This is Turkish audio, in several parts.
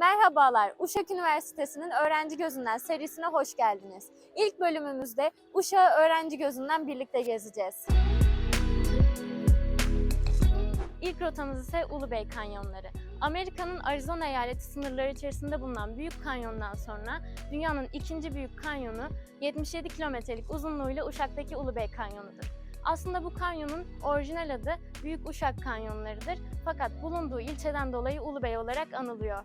Merhabalar, Uşak Üniversitesi'nin Öğrenci Gözünden serisine hoş geldiniz. İlk bölümümüzde Uşak'ı Öğrenci Gözünden birlikte gezeceğiz. İlk rotamız ise Ulubey Kanyonları. Amerika'nın Arizona eyaleti sınırları içerisinde bulunan Büyük Kanyon'dan sonra dünyanın ikinci büyük kanyonu 77 kilometrelik uzunluğuyla Uşak'taki Ulubey Kanyonu'dur. Aslında bu kanyonun orijinal adı Büyük Uşak Kanyonlarıdır fakat bulunduğu ilçeden dolayı Ulubey olarak anılıyor.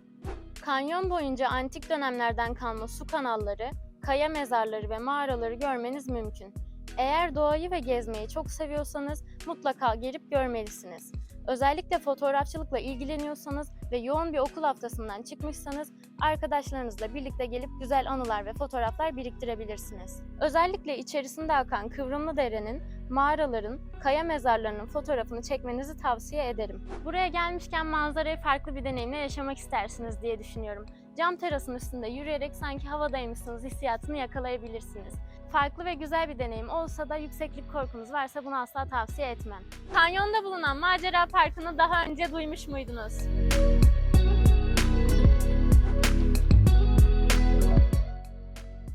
Kanyon boyunca antik dönemlerden kalma su kanalları, kaya mezarları ve mağaraları görmeniz mümkün. Eğer doğayı ve gezmeyi çok seviyorsanız mutlaka gelip görmelisiniz. Özellikle fotoğrafçılıkla ilgileniyorsanız ve yoğun bir okul haftasından çıkmışsanız arkadaşlarınızla birlikte gelip güzel anılar ve fotoğraflar biriktirebilirsiniz. Özellikle içerisinde akan Kıvrımlı Dere'nin, mağaraların, kaya mezarlarının fotoğrafını çekmenizi tavsiye ederim. Buraya gelmişken manzarayı farklı bir deneyimle yaşamak istersiniz diye düşünüyorum. Cam terasın üstünde yürüyerek sanki havadaymışsınız hissiyatını yakalayabilirsiniz. Farklı ve güzel bir deneyim olsa da yükseklik korkunuz varsa bunu asla tavsiye etmem. Kanyonda bulunan Macera Parkı'nı daha önce duymuş muydunuz?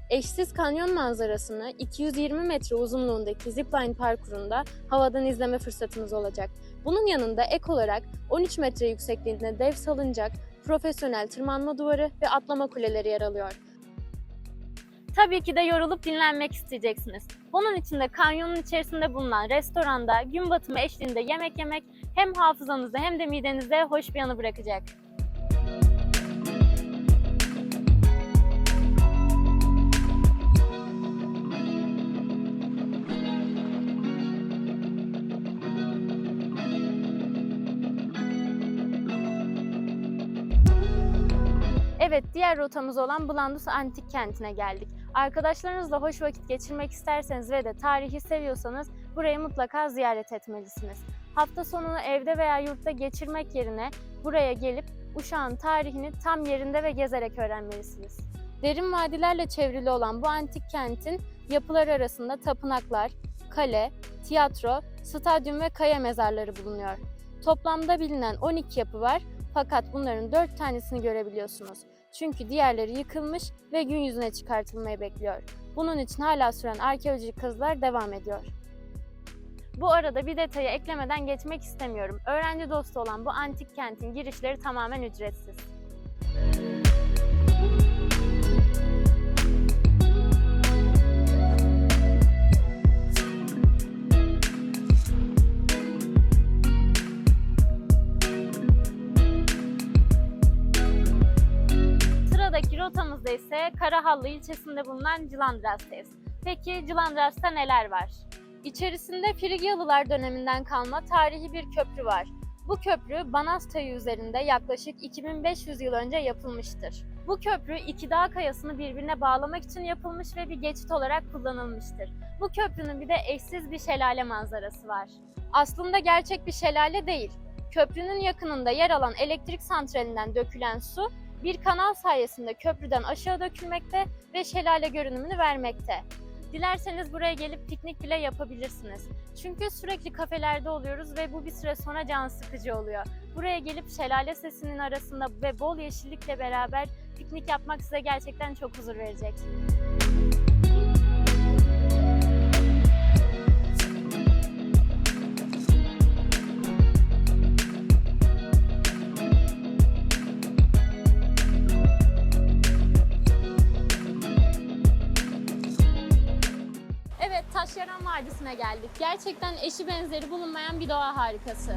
Eşsiz kanyon manzarasını 220 metre uzunluğundaki zipline parkurunda havadan izleme fırsatınız olacak. Bunun yanında ek olarak 13 metre yüksekliğinde dev salıncak, profesyonel tırmanma duvarı ve atlama kuleleri yer alıyor. Tabii ki de yorulup dinlenmek isteyeceksiniz. Bunun için de kanyonun içerisinde bulunan restoranda gün batımı eşliğinde yemek yemek hem hafızanızda hem de midenizde hoş bir anı bırakacak. Evet, diğer rotamız olan Blandus Antik Kenti'ne geldik. Arkadaşlarınızla hoş vakit geçirmek isterseniz ve de tarihi seviyorsanız burayı mutlaka ziyaret etmelisiniz. Hafta sonunu evde veya yurtta geçirmek yerine buraya gelip Uşak'ın tarihini tam yerinde ve gezerek öğrenmelisiniz. Derin vadilerle çevrili olan bu antik kentin yapılar arasında tapınaklar, kale, tiyatro, stadyum ve kaya mezarları bulunuyor. Toplamda bilinen 12 yapı var fakat bunların 4 tanesini görebiliyorsunuz. Çünkü diğerleri yıkılmış ve gün yüzüne çıkartılmayı bekliyor. Bunun için hala süren arkeolojik kazılar devam ediyor. Bu arada bir detayı eklemeden geçmek istemiyorum. Öğrenci dostu olan bu antik kentin girişleri tamamen ücretsiz. Rotamızda ise Karahallı ilçesinde bulunan Cilandras'tayız. Peki Cilandras'ta neler var? İçerisinde Frigyalılar döneminden kalma tarihi bir köprü var. Bu köprü Banas Çayı üzerinde yaklaşık 2500 yıl önce yapılmıştır. Bu köprü iki dağ kayasını birbirine bağlamak için yapılmış ve bir geçit olarak kullanılmıştır. Bu köprünün bir de eşsiz bir şelale manzarası var. Aslında gerçek bir şelale değil. Köprünün yakınında yer alan elektrik santralinden dökülen su bir kanal sayesinde köprüden aşağı dökülmekte ve şelale görünümünü vermekte. Dilerseniz buraya gelip piknik bile yapabilirsiniz. Çünkü sürekli kafelerde oluyoruz ve bu bir süre sonra can sıkıcı oluyor. Buraya gelip şelale sesinin arasında ve bol yeşillikle beraber piknik yapmak size gerçekten çok huzur verecek. Evet, Taşyaran Vadisi'ne geldik. Gerçekten eşi benzeri bulunmayan bir doğa harikası.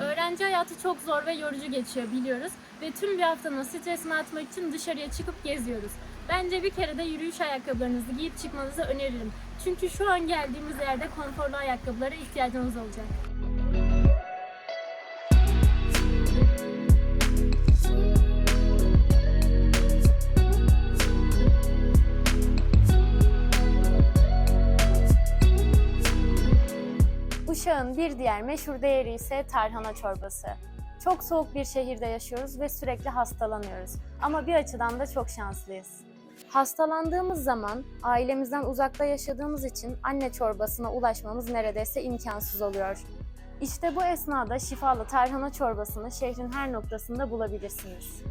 Öğrenci hayatı çok zor ve yorucu geçiyor biliyoruz ve tüm bir haftanın stresini atmak için dışarıya çıkıp geziyoruz. Bence bir kere de yürüyüş ayakkabılarınızı giyip çıkmanızı öneririm. Çünkü şu an geldiğimiz yerde konforlu ayakkabılara ihtiyacınız olacak. Uşak'ın bir diğer meşhur değeri ise tarhana çorbası. Çok soğuk bir şehirde yaşıyoruz ve sürekli hastalanıyoruz. Ama bir açıdan da çok şanslıyız. Hastalandığımız zaman ailemizden uzakta yaşadığımız için anne çorbasına ulaşmamız neredeyse imkansız oluyor. İşte bu esnada şifalı tarhana çorbasını şehrin her noktasında bulabilirsiniz.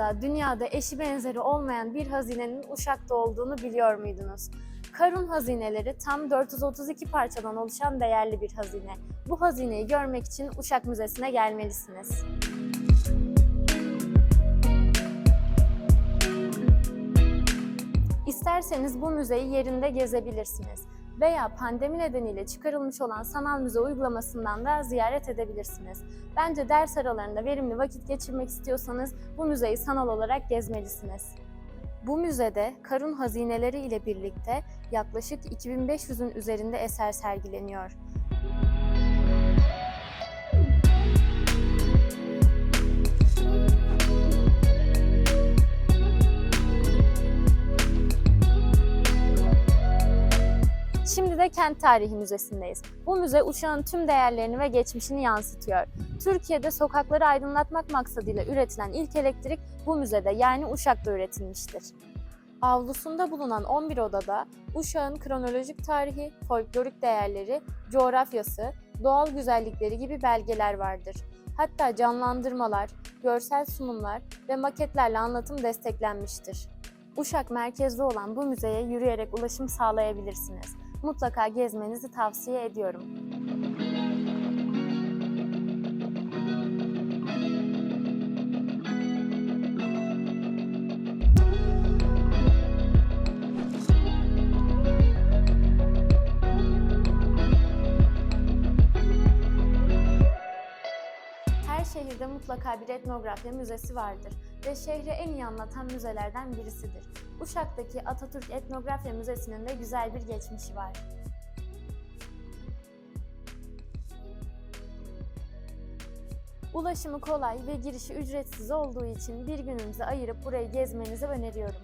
Arada dünyada eşi benzeri olmayan bir hazinenin Uşak'ta olduğunu biliyor muydunuz? Karun hazineleri tam 432 parçadan oluşan değerli bir hazine. Bu hazineyi görmek için Uşak Müzesi'ne gelmelisiniz. İsterseniz bu müzeyi yerinde gezebilirsiniz veya pandemi nedeniyle çıkarılmış olan sanal müze uygulamasından da ziyaret edebilirsiniz. Bence ders aralarında verimli vakit geçirmek istiyorsanız bu müzeyi sanal olarak gezmelisiniz. Bu müzede Karun hazineleri ile birlikte yaklaşık 2500'ün üzerinde eser sergileniyor. Kent Tarihi Müzesi'ndeyiz. Bu müze Uşak'ın tüm değerlerini ve geçmişini yansıtıyor. Türkiye'de sokakları aydınlatmak maksadıyla üretilen ilk elektrik bu müzede yani Uşak'ta üretilmiştir. Avlusunda bulunan 11 odada Uşak'ın kronolojik tarihi, folklorik değerleri, coğrafyası, doğal güzellikleri gibi belgeler vardır. Hatta canlandırmalar, görsel sunumlar ve maketlerle anlatım desteklenmiştir. Uşak merkezli olan bu müzeye yürüyerek ulaşım sağlayabilirsiniz. Mutlaka gezmenizi tavsiye ediyorum. Her şehirde mutlaka bir etnografya müzesi vardır ve şehri en iyi anlatan müzelerden birisidir. Uşak'taki Atatürk Etnografya Müzesi'nin de güzel bir geçmişi var. Ulaşımı kolay ve girişi ücretsiz olduğu için bir gününüzü ayırıp burayı gezmenizi öneriyorum.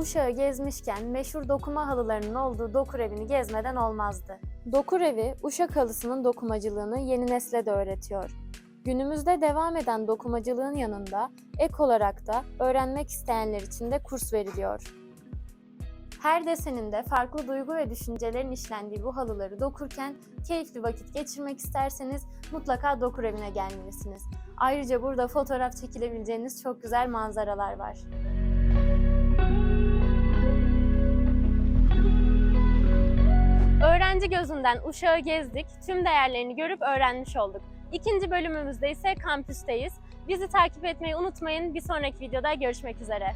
Uşağı gezmişken meşhur dokuma halılarının olduğu dokur evini gezmeden olmazdı. Dokur evi, Uşak halısının dokumacılığını yeni nesle de öğretiyor. Günümüzde devam eden dokumacılığın yanında ek olarak da öğrenmek isteyenler için de kurs veriliyor. Her deseninde farklı duygu ve düşüncelerin işlendiği bu halıları dokurken keyifli vakit geçirmek isterseniz mutlaka dokur evine gelmelisiniz. Ayrıca burada fotoğraf çekilebileceğiniz çok güzel manzaralar var. Öğrenci gözünden Uşak'ı gezdik, tüm değerlerini görüp öğrenmiş olduk. İkinci bölümümüzde ise kampüsteyiz. Bizi takip etmeyi unutmayın. Bir sonraki videoda görüşmek üzere.